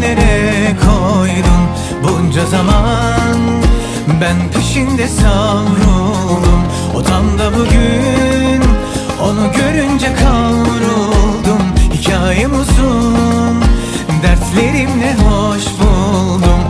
Nereye koydun bunca zaman. Ben peşinde savruldum O tam da bugün Onu görünce kavruldum. Hikayem uzun Dertlerimle hoş buldum.